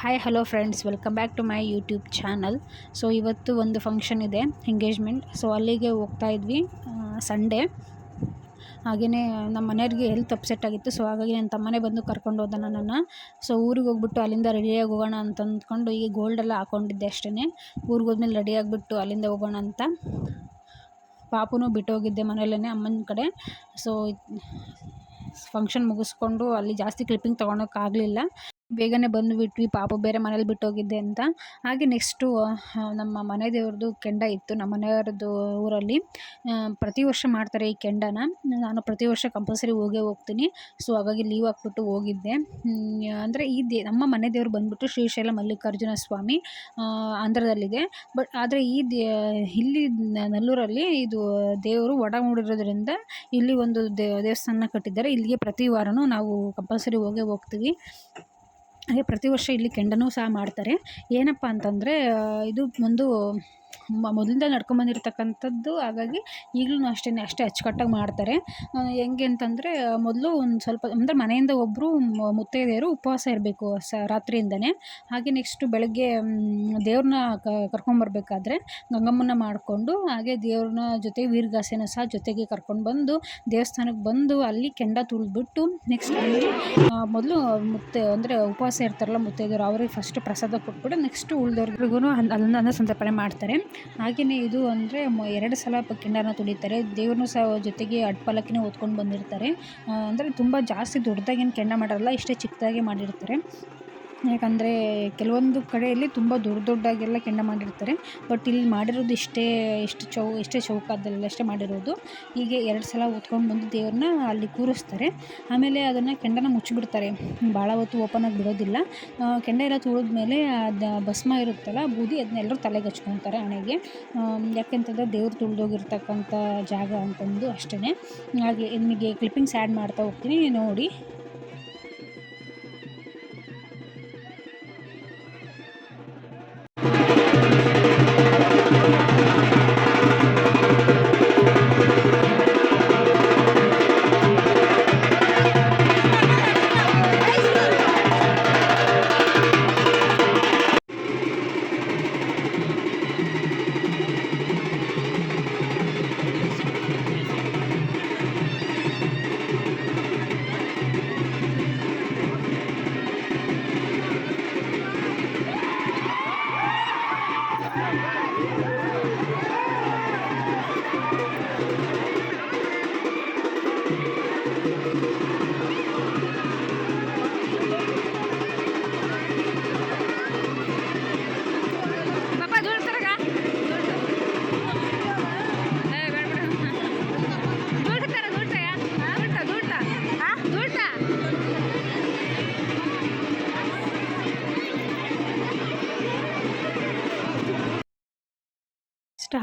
Hi hello friends welcome back to my YouTube channel so ಇವತ್ತು ಒಂದು function ಇದೆ engagement so ಅಲ್ಲಿಗೆ ಹೋಗ್ತಾ ಇದ್ವಿ ಸಂಡೇ ಹಾಗೆಯೇ ನಮ್ಮ ಮನೆಯವ್ರಿಗೆ ಹೆಲ್ತ್ ಅಪ್ಸೆಟ್ ಆಗಿತ್ತು. ಸೊ ಹಾಗಾಗಿ ನನ್ನ ತಮ್ಮನೇ ಬಂದು ಕರ್ಕೊಂಡು ಹೋದ ನನ್ನನ್ನು. ಸೊ ಊರಿಗೆ ಹೋಗ್ಬಿಟ್ಟು ಅಲ್ಲಿಂದ ರೆಡಿಯಾಗಿ ಹೋಗೋಣ ಅಂತ ಅಂದ್ಕೊಂಡು ಈಗ ಗೋಲ್ಡೆಲ್ಲ ಹಾಕ್ಕೊಂಡಿದ್ದೆ ಅಷ್ಟೇ ಊರಿಗೆ ಹೋದ್ಮೇಲೆ ರೆಡಿ ಆಗಿಬಿಟ್ಟು ಅಲ್ಲಿಂದ ಹೋಗೋಣ ಅಂತ. ಪಾಪುನೂ ಬಿಟ್ಟೋಗಿದ್ದೆ ಮನೆಯಲ್ಲೇ ಅಮ್ಮನ ಕಡೆ. ಸೊ ಫಂಕ್ಷನ್ ಮುಗಿಸ್ಕೊಂಡು ಅಲ್ಲಿ ಜಾಸ್ತಿ ಕ್ಲಿಪ್ಪಿಂಗ್ ತೊಗೊಳಕ್ಕಾಗಲಿಲ್ಲ ಬೇಗನೆ ಬಂದುಬಿಟ್ವಿ ಪಾಪ ಬೇರೆ ಮನೇಲಿ ಬಿಟ್ಟೋಗಿದ್ದೆ ಅಂತ. ಹಾಗೆ ನೆಕ್ಸ್ಟು ನಮ್ಮ ಮನೆ ದೇವ್ರದ್ದು ಕೆಂಡ ಇತ್ತು. ನಮ್ಮ ಮನೆಯವ್ರದ್ದು ಊರಲ್ಲಿ ಪ್ರತಿ ವರ್ಷ ಮಾಡ್ತಾರೆ ಈ ಕೆಂಡನ. ನಾನು ಪ್ರತಿ ವರ್ಷ ಕಂಪಲ್ಸರಿ ಹೋಗೇ ಹೋಗ್ತೀನಿ. ಸೊ ಹಾಗಾಗಿ ಲೀವ್ ಹಾಕ್ಬಿಟ್ಟು ಹೋಗಿದ್ದೆ. ಅಂದರೆ ಈ ದೇ, ನಮ್ಮ ಮನೆ ದೇವರು ಬಂದುಬಿಟ್ಟು ಶ್ರೀಶೈಲ ಮಲ್ಲಿಕಾರ್ಜುನ ಸ್ವಾಮಿ ಆಂಧ್ರದಲ್ಲಿದೆ. ಬಟ್ ಆದರೆ ಈ ದೇ, ಇಲ್ಲಿ ನಲ್ಲೂರಲ್ಲಿ ಇದು ದೇವರು ಒಡ ಮೂಡಿರೋದ್ರಿಂದ ಇಲ್ಲಿ ಒಂದು ದೇವಸ್ಥಾನ ಕಟ್ಟಿದ್ದಾರೆ. ಇಲ್ಲಿಗೆ ಪ್ರತಿ ವಾರವೂ ನಾವು ಕಂಪಲ್ಸರಿ ಹೋಗೇ ಹೋಗ್ತೀವಿ. ಹಾಗೆ ಪ್ರತಿ ವರ್ಷ ಇಲ್ಲಿ ಕೆಂಡನೂ ಸಹ ಮಾಡ್ತಾರೆ. ಏನಪ್ಪ ಅಂತಂದರೆ ಇದು ಒಂದು ಮೊದಲಿಂದ ನಡ್ಕೊಂಬಂದಿರ್ತಕ್ಕಂಥದ್ದು, ಹಾಗಾಗಿ ಈಗಲೂ ಅಷ್ಟೇ ಅಷ್ಟೇ ಅಚ್ಚುಕಟ್ಟಾಗಿ ಮಾಡ್ತಾರೆ. ಹೆಂಗೆ ಅಂತಂದರೆ ಮೊದಲು ಒಂದು ಸ್ವಲ್ಪ, ಅಂದರೆ ಮನೆಯಿಂದ ಒಬ್ಬರು ಮುತ್ತೈದೆಯರು ಉಪವಾಸ ಇರಬೇಕು ಸ, ರಾತ್ರಿಯಿಂದನೇ. ಹಾಗೆ ನೆಕ್ಸ್ಟು ಬೆಳಗ್ಗೆ ದೇವ್ರನ್ನ ಕರ್ಕೊಂಬರ್ಬೇಕಾದ್ರೆ ಗಂಗಮ್ಮನ ಮಾಡಿಕೊಂಡು, ಹಾಗೆ ದೇವ್ರನ್ನ ಜೊತೆ ವೀರಗಾಸೆನ ಸಹ ಜೊತೆಗೆ ಕರ್ಕೊಂಡು ಬಂದು ದೇವಸ್ಥಾನಕ್ಕೆ ಬಂದು ಅಲ್ಲಿ ಕೆಂಡ ತುಳಿದ್ಬಿಟ್ಟು ನೆಕ್ಸ್ಟ್ ಮೊದಲು ಮುತ್ತೆ, ಅಂದರೆ ಉಪವಾಸ ಇರ್ತಾರಲ್ಲ ಮುತ್ತೈದೆಯರು, ಅವ್ರಿಗೆ ಫಸ್ಟ್ ಪ್ರಸಾದ ಕೊಟ್ಬಿಟ್ಟು ನೆಕ್ಸ್ಟು ಉಳಿದವ್ರಿಗೂ ಅನ್ನ ಸಂತರ್ಪಣೆ ಮಾಡ್ತಾರೆ. ಹಾಗೆಯೇ ಇದು ಅಂದರೆ ಎರಡು ಸಲ ಕೆಂಡನ ತುಳಿತಾರೆ. ದೇವ್ರನ್ನೂ ಸಹ ಜೊತೆಗೆ ಅಡ್ಪಲಕ್ಕಿನೇ ಹೊತ್ಕೊಂಡು ಬಂದಿರ್ತಾರೆ. ಅಂದರೆ ತುಂಬ ಜಾಸ್ತಿ ದೊಡ್ಡದಾಗೇನು ಕೆಂಡ ಮಾಡಿರಲ್ಲ ಇಷ್ಟೇ ಚಿಕ್ಕದಾಗೆ ಮಾಡಿರ್ತಾರೆ. ಯಾಕಂದರೆ ಕೆಲವೊಂದು ಕಡೆಯಲ್ಲಿ ತುಂಬ ದೊಡ್ಡ ದೊಡ್ಡಾಗೆಲ್ಲ ಕೆಂಡ ಮಾಡಿರ್ತಾರೆ. ಬಟ್ ಇಲ್ಲಿ ಮಾಡಿರೋದು ಇಷ್ಟೇ, ಇಷ್ಟು ಚೌ, ಇಷ್ಟೇ ಚೌಕದಲ್ಲಿ ಅಷ್ಟೇ ಮಾಡಿರೋದು. ಹೀಗೆ ಎರಡು ಸಲ ಹೊತ್ಕೊಂಡು ಬಂದು ದೇವ್ರನ್ನ ಅಲ್ಲಿ ಕೂರಿಸ್ತಾರೆ. ಆಮೇಲೆ ಅದನ್ನು ಕೆಂಡನ ಮುಚ್ಚಿಬಿಡ್ತಾರೆ. ಭಾಳ ಹೊತ್ತು ಓಪನ್ ಆಗಿ ಬಿಡೋದಿಲ್ಲ. ಕೆಂಡ ಎಲ್ಲ ತುಳಿದ್ಮೇಲೆ ಅದು ಭಸ್ಮ ಇರುತ್ತಲ್ಲ, ಬೂದಿ ಅದನ್ನೆಲ್ಲರೂ ತಲೆಗೆ ಹಚ್ಕೊತಾರೆ ಹಣೆಗೆ. ಯಾಕೆಂತಂದರೆ ದೇವ್ರು ತುಳಿದೋಗಿರ್ತಕ್ಕಂಥ ಜಾಗ ಅಂತಂದು ಅಷ್ಟೇ ಹಾಗೆ ನಿಮಗೆ ಕ್ಲಿಪ್ಪಿಂಗ್ಸ್ ಆ್ಯಡ್ ಮಾಡ್ತಾ ಹೋಗ್ತೀನಿ, ನೋಡಿ.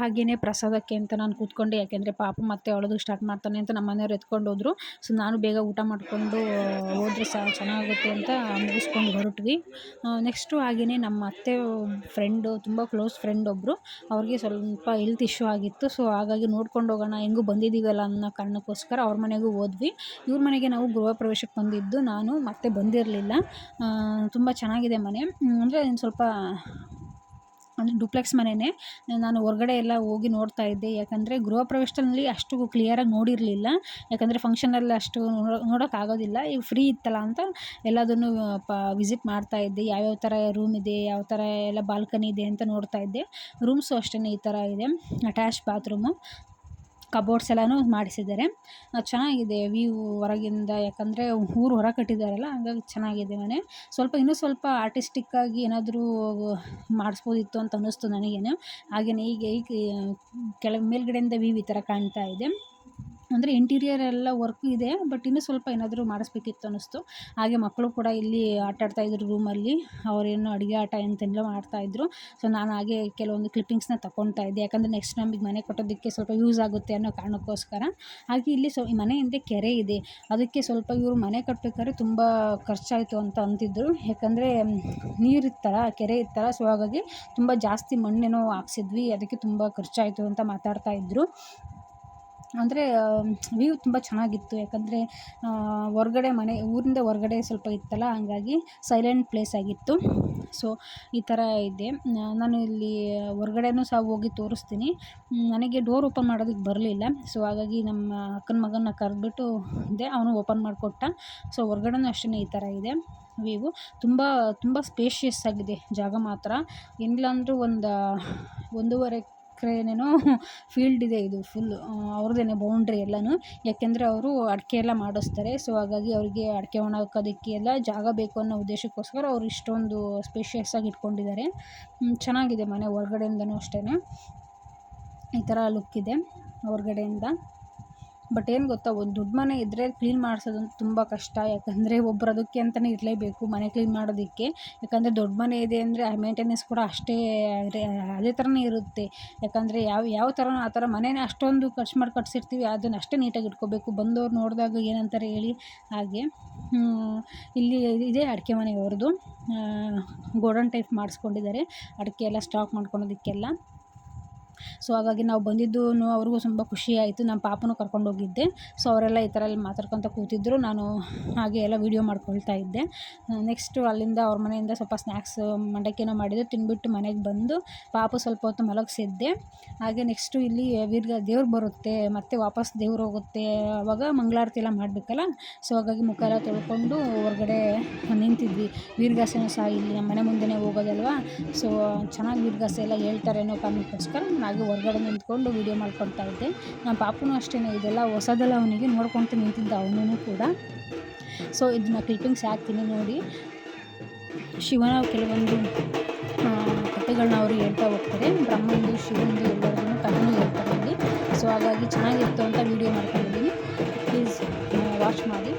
ಹಾಗೆಯೇ ಪ್ರಸಾದಕ್ಕೆ ಅಂತ ನಾನು ಕೂತ್ಕೊಂಡೆ. ಯಾಕೆಂದರೆ ಪಾಪ ಮತ್ತೆ ಅವಳದು ಸ್ಟಾರ್ಟ್ ಮಾಡ್ತಾನೆ ಅಂತ ನಮ್ಮ ಮನೆಯವ್ರು ಎತ್ಕೊಂಡು ಹೋದರು. ಸೊ ನಾನು ಬೇಗ ಊಟ ಮಾಡಿಕೊಂಡು ಹೋದರೆ ಸಹ ಚೆನ್ನಾಗುತ್ತೆ ಅಂತ ಮುಗಿಸ್ಕೊಂಡು ಹೊರಟ್ವಿ. ನೆಕ್ಸ್ಟು ಹಾಗೆಯೇ ನಮ್ಮ ಅತ್ತೆ ಫ್ರೆಂಡು ತುಂಬ ಕ್ಲೋಸ್ ಫ್ರೆಂಡ್ ಒಬ್ಬರು ಅವ್ರಿಗೆ ಸ್ವಲ್ಪ ಹೆಲ್ತ್ ಇಶ್ಯೂ ಆಗಿತ್ತು. ಸೊ ಹಾಗಾಗಿ ನೋಡ್ಕೊಂಡು ಹೋಗೋಣ, ಹೆಂಗೂ ಬಂದಿದ್ದೀವಲ್ಲ ಅನ್ನೋ ಕಾರಣಕ್ಕೋಸ್ಕರ ಅವ್ರ ಮನೆಗೂ ಹೋದ್ವಿ. ಇವ್ರ ಮನೆಗೆ ನಾವು ಗೃಹ ಪ್ರವೇಶಕ್ಕೆ ಬಂದಿದ್ದು. ನಾನು ಮತ್ತೆ ಬಂದಿರಲಿಲ್ಲ. ತುಂಬ ಚೆನ್ನಾಗಿದೆ ಮನೆ. ಅಂದರೆ ಸ್ವಲ್ಪ ಅಂದರೆ ಡುಪ್ಲೆಕ್ಸ್ ಮನೆಯೇ ನಾನು ಹೊರ್ಗಡೆ ಎಲ್ಲ ಹೋಗಿ ನೋಡ್ತಾ ಇದ್ದೆ. ಯಾಕಂದರೆ ಗೃಹ ಪ್ರವೇಶದಲ್ಲಿ ಅಷ್ಟು ಕ್ಲಿಯರಾಗಿ ನೋಡಿರಲಿಲ್ಲ. ಯಾಕಂದರೆ ಫಂಕ್ಷನಲ್ಲಿ ಅಷ್ಟು ನೋಡೋಕ್ಕಾಗೋದಿಲ್ಲ ಈಗ ಫ್ರೀ ಇತ್ತಲ್ಲ ಅಂತ ಎಲ್ಲದನ್ನು ಪ ವಿಸಿಟ್ ಮಾಡ್ತಾ ಇದ್ದೆ. ಯಾವ್ಯಾವ ಥರ ರೂಮ್ ಇದೆ, ಯಾವ ಥರ ಎಲ್ಲ ಬಾಲ್ಕನಿ ಇದೆ ಅಂತ ನೋಡ್ತಾ ಇದ್ದೆ. ರೂಮ್ಸು ಅಷ್ಟೇ ಈ ಥರ ಇದೆ. ಅಟ್ಯಾಚ್ ಬಾತ್ರೂಮು ಕಬೋರ್ಡ್ಸ್ ಎಲ್ಲನೂ ಮಾಡಿಸಿದ್ದಾರೆ. ಚೆನ್ನಾಗಿದೆ ವ್ಯೂ ಹೊರಗಿಂದ, ಯಾಕಂದರೆ ಊರು ಹೊರ ಕಟ್ಟಿದ್ದಾರಲ್ಲ ಹಾಗಾಗಿ ಚೆನ್ನಾಗಿದೆ ಮನೆ. ಸ್ವಲ್ಪ ಇನ್ನೂ ಸ್ವಲ್ಪ ಆರ್ಟಿಸ್ಟಿಕ್ಕಾಗಿ ಏನಾದರೂ ಮಾಡಿಸ್ಬೋದಿತ್ತು ಅಂತ ಅನ್ನಿಸ್ತು ನನಗೇನು. ಹಾಗೆಯೇ ಈಗ ಕೆಳಗೆ ಮೇಲ್ಗಡೆಯಿಂದ ವ್ಯೂ ಈ ಥರ ಕಾಣ್ತಾ ಇದೆ. ಅಂದರೆ ಇಂಟೀರಿಯರ್ ಎಲ್ಲ ವರ್ಕು ಇದೆ ಬಟ್ ಇನ್ನೂ ಸ್ವಲ್ಪ ಏನಾದರೂ ಮಾಡಿಸ್ಬೇಕಿತ್ತು ಅನ್ನಿಸ್ತು. ಹಾಗೆ ಮಕ್ಕಳು ಕೂಡ ಇಲ್ಲಿ ಆಟಾಡ್ತಾ ಆಡ್ತಾಯಿದ್ರು ರೂಮಲ್ಲಿ ಅವರೇನು ಅಡುಗೆ ಆಟ ಎಂತೆಲ್ಲ ಮಾಡ್ತಾಯಿದ್ರು ಸೊ ನಾನು ಹಾಗೆ ಕೆಲವೊಂದು ಕ್ಲಿಪ್ಪಿಂಗ್ಸ್ನ ತಗೊತಾ ಇದ್ದೆ. ಯಾಕಂದರೆ ನೆಕ್ಸ್ಟ್ ನಮಗೆ ಮನೆ ಕಟ್ಟೋದಕ್ಕೆ ಸ್ವಲ್ಪ ಯೂಸ್ ಆಗುತ್ತೆ ಅನ್ನೋ ಕಾರಣಕ್ಕೋಸ್ಕರ. ಹಾಗೆ ಇಲ್ಲಿ ಸೊ ಮನೆ ಹಿಂದೆ ಕೆರೆ ಇದೆ. ಅದಕ್ಕೆ ಸ್ವಲ್ಪ ಇವರು ಮನೆ ಕಟ್ಟಬೇಕಾದ್ರೆ ತುಂಬ ಖರ್ಚಾಯಿತು ಅಂತ ಅಂತಿದ್ದರು ಯಾಕಂದರೆ ನೀರಿತ್ತಲ್ಲ ಕೆರೆ ಇತ್ತಲ್ಲ ಸೊ ಹಾಗಾಗಿ ತುಂಬ ಜಾಸ್ತಿ ಮಣ್ಣೇನೋ ಹಾಕ್ಸಿದ್ವಿ. ಅದಕ್ಕೆ ತುಂಬ ಖರ್ಚಾಯಿತು ಅಂತ ಮಾತಾಡ್ತಾ ಇದ್ದರು ಅಂದರೆ ವ್ಯೂ ತುಂಬ ಚೆನ್ನಾಗಿತ್ತು. ಯಾಕಂದರೆ ಹೊರ್ಗಡೆ ಮನೆ, ಊರಿಂದ ಹೊರ್ಗಡೆ ಸ್ವಲ್ಪ ಇತ್ತಲ್ಲ, ಹಂಗಾಗಿ ಸೈಲೆಂಟ್ ಪ್ಲೇಸ್ ಆಗಿತ್ತು. ಸೊ ಈ ಥರ ಇದೆ. ನಾನು ಇಲ್ಲಿ ಹೊರ್ಗಡೆನೂ ಸಹ ಹೋಗಿ ತೋರಿಸ್ತೀನಿ. ನನಗೆ ಡೋರ್ ಓಪನ್ ಮಾಡೋದಕ್ಕೆ ಬರಲಿಲ್ಲ. ಸೊ ಹಾಗಾಗಿ ನಮ್ಮ ಅಕ್ಕನ ಮಗನ ಕರೆದ್ಬಿಟ್ಟು ಇದೆ ಅವನು ಓಪನ್ ಮಾಡಿಕೊಟ್ಟ. ಸೊ ಹೊರ್ಗಡೆನೂ ಅಷ್ಟೇ ಈ ಥರ ಇದೆ ವ್ಯೂ ತುಂಬ ತುಂಬ ಸ್ಪೇಷಿಯಸ್ ಆಗಿದೆ ಜಾಗ ಮಾತ್ರ. ಏನಿಲ್ಲ ಅಂದರೂ ಒಂದು, ಒಂದೂವರೆ ಎಕ್ರೆನೇನೋ ಫೀಲ್ಡ್ ಇದೆ ಇದು ಫುಲ್ ಅವ್ರದ್ದೇ ಬೌಂಡ್ರಿ ಎಲ್ಲನೂ. ಯಾಕೆಂದರೆ ಅವರು ಅಡಿಕೆ ಎಲ್ಲ ಮಾಡಿಸ್ತಾರೆ ಸೊ ಹಾಗಾಗಿ ಅವರಿಗೆ ಅಡಿಕೆ ಒಣಕೋದಕ್ಕೆ ಎಲ್ಲ ಜಾಗ ಬೇಕು ಅನ್ನೋ ಉದ್ದೇಶಕ್ಕೋಸ್ಕರ ಅವ್ರು ಇಷ್ಟೊಂದು ಸ್ಪೇಷಿಯಸ್ ಆಗಿ ಇಟ್ಕೊಂಡಿದ್ದಾರೆ. ಚೆನ್ನಾಗಿದೆ ಮನೆ ಹೊರ್ಗಡೆಯಿಂದನೂ ಅಷ್ಟೇ ಈ ಥರ ಲುಕ್ ಇದೆ, ಹೊರ್ಗಡೆಯಿಂದ. ಬಟ್ ಏನು ಗೊತ್ತಾ, ಒಂದು ದೊಡ್ಡ ಮನೆ ಇದ್ದರೆ ಕ್ಲೀನ್ ಮಾಡಿಸೋದಂತೂ ತುಂಬ ಕಷ್ಟ. ಯಾಕಂದರೆ ಒಬ್ರು ಅದಕ್ಕೆ ಅಂತಲೇ ಇರಲೇಬೇಕು ಮನೆ ಕ್ಲೀನ್ ಮಾಡೋದಕ್ಕೆ. ಯಾಕಂದರೆ ದೊಡ್ಡ ಮನೆ ಇದೆ ಅಂದರೆ ಆ ಮೇಂಟೆನೆನ್ಸ್ ಕೂಡ ಅಷ್ಟೇ, ಅದೇ ಥರನೇ ಇರುತ್ತೆ. ಯಾಕಂದರೆ ಯಾವ ಯಾವ ಥರನೋ ಆ ಥರ ಮನೇನ ಅಷ್ಟೊಂದು ಖರ್ಚು ಮಾಡಿ ಕಟ್ಸಿರ್ತೀವಿ, ಅದನ್ನು ಅಷ್ಟೇ ನೀಟಾಗಿ ಇಟ್ಕೋಬೇಕು. ಬಂದವ್ರು ನೋಡಿದಾಗ ಏನಂತಾರೆ ಹೇಳಿ, ಹಾಗೆ ಇಲ್ಲಿ ಇದೇ ಅಡಿಕೆ ಮನೆಯವ್ರದ್ದು ಗೋಡನ್ ಟೈಪ್ ಮಾಡಿಸ್ಕೊಂಡಿದ್ದಾರೆ. ಅಡಿಕೆ ಎಲ್ಲ ಸ್ಟಾಕ್ ಮಾಡ್ಕೊಳೋದಕ್ಕೆಲ್ಲ. ಸೊ ಹಾಗಾಗಿ ನಾವು ಬಂದಿದ್ದು ಅವ್ರಿಗೂ ತುಂಬ ಖುಷಿ ಆಯಿತು. ನಮ್ಮ ಪಾಪನೂ ಕರ್ಕೊಂಡು ಹೋಗಿದ್ದೆ. ಸೊ ಅವರೆಲ್ಲ ಈ ಥರ ಎಲ್ಲ ಮಾತಾಡ್ಕೊತ ಕೂತಿದ್ದರು ನಾನು ಹಾಗೆ ಎಲ್ಲ ವೀಡಿಯೋ ಮಾಡ್ಕೊಳ್ತಾ ಇದ್ದೆ. ನೆಕ್ಸ್ಟು ಅಲ್ಲಿಂದ ಅವ್ರ ಮನೆಯಿಂದ ಸ್ವಲ್ಪ ಸ್ನ್ಯಾಕ್ಸ್ ಮಂಡಕ್ಕಿನೋ ಮಾಡಿದ್ದು ತಿನ್ಬಿಟ್ಟು ಮನೆಗೆ ಬಂದು ಪಾಪು ಸ್ವಲ್ಪ ಹೊತ್ತು ಮಲಗಿಸಿದ್ದೆ. ಹಾಗೆ ನೆಕ್ಸ್ಟು ಇಲ್ಲಿ ವೀರ್ಗ ದೇವ್ರು ಬರುತ್ತೆ, ಮತ್ತೆ ವಾಪಸ್ ದೇವ್ರು ಹೋಗುತ್ತೆ. ಆವಾಗ ಮಂಗಳಾರತಿ ಎಲ್ಲ ಮಾಡಬೇಕಲ್ಲ? ಸೊ ಹಾಗಾಗಿ ಮುಖ ಎಲ್ಲ ತೊಳ್ಕೊಂಡು ಹೊರಗಡೆ ನಿಂತಿದ್ವಿ. ವೀರ್ಗಾಸೆನೂ ಸಹ ಇಲ್ಲಿ ನಮ್ಮ ಮನೆ ಮುಂದೆನೇ ಹೋಗೋದಲ್ವಾ? ಸೊ ಚೆನ್ನಾಗಿ ವೀರ್ಗಾಸೆ ಎಲ್ಲ ಹೇಳ್ತಾರೇನೋ ಕಾರಣಕ್ಕೋಸ್ಕರ ಹಾಗೆ ಹೊರ್ಗಡೆ ನಿಂತ್ಕೊಂಡು ವೀಡಿಯೋ ಮಾಡ್ಕೊಳ್ತಾ ಇದ್ದೆ. ನಮ್ಮ ಪಾಪುನೂ ಅಷ್ಟೇ ಇದೆಲ್ಲ ಹೊಸದೆಲ್ಲ ಅವನಿಗೆ ನೋಡ್ಕೊತ ನಿಂತಿದ್ದ ಅವನೂ ಕೂಡ. ಸೊ ಇದನ್ನ ಕ್ಲಿಪ್ಪಿಂಗ್ಸ್ ಹಾಕ್ತೀನಿ ನೋಡಿ. ಶಿವನ ಕೆಲವೊಂದು ಕಥೆಗಳನ್ನ ಅವರು ಹೇಳ್ತಾ ಹೋಗ್ತಾರೆ. ಬ್ರಹ್ಮಂದು, ಶಿವಂದು ಎಲ್ಲರಿಗೂ ಕಥೆನೂ ಹೇಳ್ತಾರೆ ಇಲ್ಲಿ ಸೊ ಹಾಗಾಗಿ ಚೆನ್ನಾಗಿತ್ತು ಅಂತ ವೀಡಿಯೋ ಮಾಡ್ಕೊಂಡಿದ್ದೀನಿ. ಪ್ಲೀಸ್ ವಾಚ್ ಮಾಡಿ.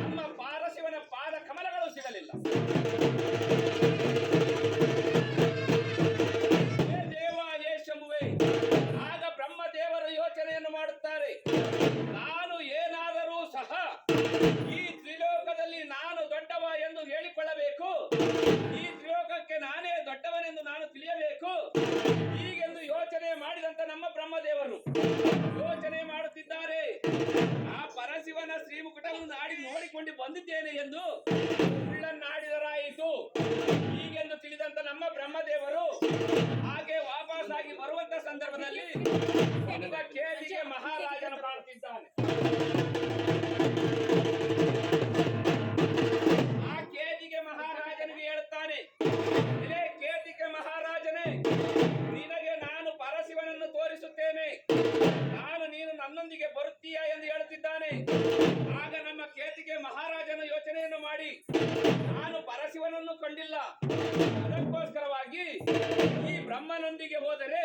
ನಮ್ಮ ಪಾರಶಿವನ ಪಾದ ಕಮಲಗಳು ಸಿಗಲಿಲ್ಲ. ದೇವ ಹೇ ಶಂಭುವೆ ಆಗ ಬ್ರಹ್ಮ ದೇವರು ಯೋಚನೆಯನ್ನು ಮಾಡುತ್ತಾರೆ. ನಾನು ಏನಾದರೂ ಸಹ ಈ ತ್ರಿಲೋಕದಲ್ಲಿ ನಾನು ದೊಡ್ಡವ ಎಂದು ಹೇಳಿಕೊಳ್ಳಬೇಕು. ಈ ತ್ರಿಲೋಕಕ್ಕೆ ನಾನೇ ದೊಡ್ಡವನೆಂದು ನಾನು ತಿಳಿಯಬೇಕು. ಹೀಗೆಂದು ಯೋಚನೆ ಮಾಡಿದಂತ ನಮ್ಮ ಬ್ರಹ್ಮದೇವರು ಯೋಚನೆ ಮಾಡುತ್ತಿದ್ದಾರೆ. ಶ್ರೀಮುಕುಟವನ್ನು ನಾಡಿ ನೋಡಿಕೊಂಡು ಬಂದಿದ್ದೇನೆ ಎಂದು ಸುಳ್ಳನ್ನಾಡಿದರಾಯಿತು ಹೀಗೆಂದು ತಿಳಿದಂತ ನಮ್ಮ ಬ್ರಹ್ಮದೇವರು ಹಾಗೆ ವಾಪಸ್ ಆಗಿ ಬರುವಂತ ಸಂದರ್ಭದಲ್ಲಿ ಕೇಳಿಗೆ ಮಹಾರಾಜನು ಕಾಣುತ್ತಿದ್ದಾನೆ ಆ ಕೇದಿಗೆ ಮಹಾರಾಜನಿಗೆ ಹೇಳುತ್ತಾನೆ ಇದೇ ಕೇದಿಗೆ ಮಹಾರಾಜನೇ, ನಿನಗೆ ನಾನು ಪರಶಿವನನ್ನು ತೋರಿಸುತ್ತೇನೆ. ನಾನು ನೀನು ನನ್ನೊಂದಿಗೆ ಬರುತ್ತೀಯಾ ಎಂದು ಹೇಳುತ್ತಿದ್ದಾನೆ ಅದಕ್ಕೋಸ್ಕರವಾಗಿ ಈ ಬ್ರಹ್ಮನೊಂದಿಗೆ ಹೋದರೆ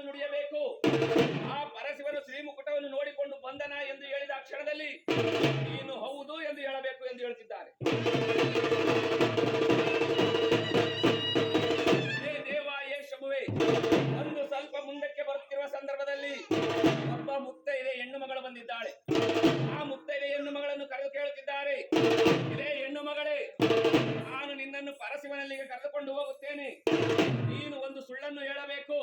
ಪರಶಿವನಲ್ಲಿ ನುಡಿಯಬೇಕು. ಆ ಪರಶಿವನು ಶ್ರೀಮುಕುಟವನ್ನು ನೋಡಿಕೊಂಡು ಬಂದನ ಎಂದು ಹೇಳಿದ ಆ ಕ್ಷಣದಲ್ಲಿ, ನೀನು ಹೌದು ಎಂದು ಹೇಳಬೇಕು ಎಂದು ಹೇಳ್ತಿದ್ದಾರೆ. ಒಂದು ಸ್ವಲ್ಪ ಮುಂದಕ್ಕೆ ಬರುತ್ತಿರುವ ಸಂದರ್ಭದಲ್ಲಿ ಒಬ್ಬ ಮುತ್ತೈದೆ ಹೆಣ್ಣು ಮಗಳು ಬಂದಿದ್ದಾಳೆ. ಆ ಮುತ್ತೈದೆ ಹೆಣ್ಣು ಮಗಳನ್ನು ಕರೆದು ಕೇಳುತ್ತಿದ್ದಾರೆ, ಇದೇ ಹೆಣ್ಣು ಮಗಳೇ, ನಾನು ನಿನ್ನನ್ನು ಪರಶಿವನಲ್ಲಿಗೆ ಕರೆದುಕೊಂಡು ಹೋಗುತ್ತೇನೆ. ನೀನು ಒಂದು ಸುಳ್ಳನ್ನು ಹೇಳಬೇಕು.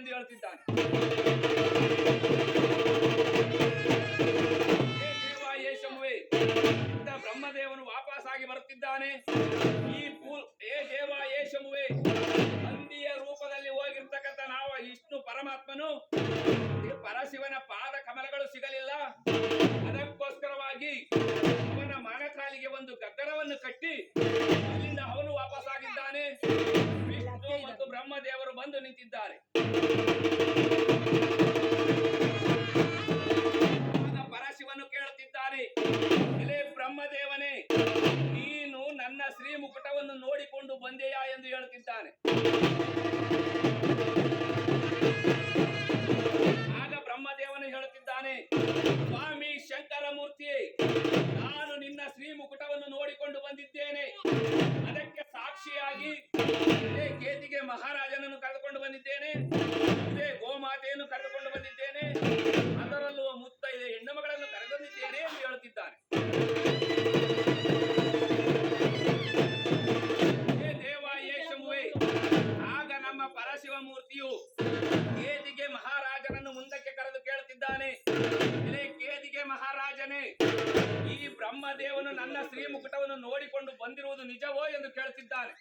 ಎಂದು ಹೇಳ್ತಿದ್ದಾನೆ ನಮ್ಮ ಪರಶಿವ ಮೂರ್ತಿಯು ಕೇದಿಗೆ ಮಹಾರಾಜನನ್ನು ಮುಂದಕ್ಕೆ ಕರೆದು ಕೇಳುತ್ತಿದ್ದಾನೆ. ಕೇದಿಗೆ ಮಹಾರಾಜನೇ, ಈ ಬ್ರಹ್ಮದೇವನು ನನ್ನ ಶ್ರೀ ಮುಕುಟವನ್ನು ನೋಡಿಕೊಂಡು ಬಂದಿರುವುದು ನಿಜವೋ ಎಂದು ಕೇಳುತ್ತಿದ್ದಾನೆ.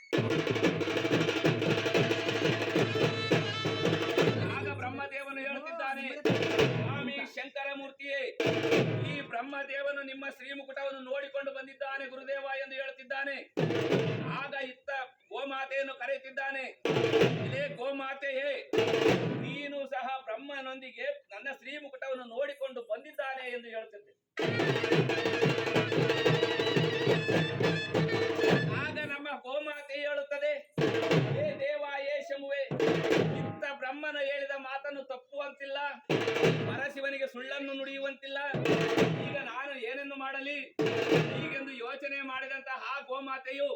ಆಗ ಬ್ರಹ್ಮದೇವನು ಹೇಳುತ್ತಿದ್ದಾನೆ, ಸ್ವಾಮಿ ಶಂಕರ ಮೂರ್ತಿಯೇ ಈ ಬ್ರಹ್ಮದೇವನು ನಿಮ್ಮ ಶ್ರೀಮುಕುಟವನ್ನು ನೋಡಿಕೊಂಡು ಬಂದಿದ್ದಾನೆ ಗುರುದೇವ ಎಂದು ಹೇಳುತ್ತಿದ್ದಾನೆ. ಆಗ ಇತ್ತ ಗೋಮಾತೆಯನ್ನು ಕರೆಯುತ್ತಿದ್ದಾನೆ ಇದೇ ಗೋಮಾತೆಯೇ ನೀನು ಸಹ ಬ್ರಹ್ಮನೊಂದಿಗೆ ನನ್ನ ಶ್ರೀಮುಕುಟವನ್ನು ನೋಡಿಕೊಂಡು ಬಂದಿದ್ದಾನೆ ಎಂದು ಹೇಳುತ್ತಿದ್ದೆ. ಆಗ ನಮ್ಮ ಗೋಮಾತೆ ಹೇಳುತ್ತದೆ ಏ ದೇವ ಏ ಶಮುವೆ ಇತ್ತ ಬ್ರಹ್ಮನ ಹೇಳಿದ ಮಾತನ್ನು ತಪ್ಪುವಂತಿಲ್ಲ, ಪರಶಿವನಿಗೆ ಸುಳ್ಳನ್ನು ನುಡಿಯುವಂತಿಲ್ಲ. ಈಗ ನಾನು ಏನನ್ನು ಮಾಡಲಿ? ಹೀಗೆಂದು ಯೋಚನೆ ಮಾಡಿದಂತಹ ಆ ಗೋಮಾತೆಯು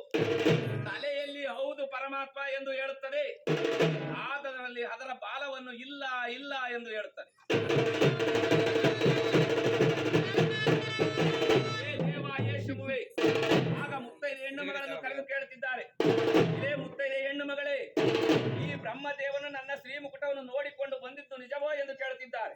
ತಲೆಯಲ್ಲಿ ಹೌದು ಪರಮಾತ್ಮ ಎಂದು ಹೇಳುತ್ತದೆ. ಆದರಲ್ಲಿ ಅದರ ಬಾಲವನ್ನು ಇಲ್ಲ ಇಲ್ಲ ಎಂದು ಹೇಳುತ್ತದೆ. ಹೇ ಆಗ ಮುತ್ತೈದೆ ಹೆಣ್ಣು ಮಗಳನ್ನು ಕರೆದು ಕೇಳುತ್ತಿದ್ದಾರೆ. ಇದೇ ಮುತ್ತೈದೆ ಹೆಣ್ಣು ಮಗಳೇ, ಈ ಬ್ರಹ್ಮದೇವನು ನನ್ನ ಶ್ರೀಮುಕುಟವನ್ನು ನೋಡಿಕೊಂಡು ಬಂದಿದ್ದು ನಿಜವೋ ಎಂದು ಕೇಳುತ್ತಿದ್ದಾರೆ.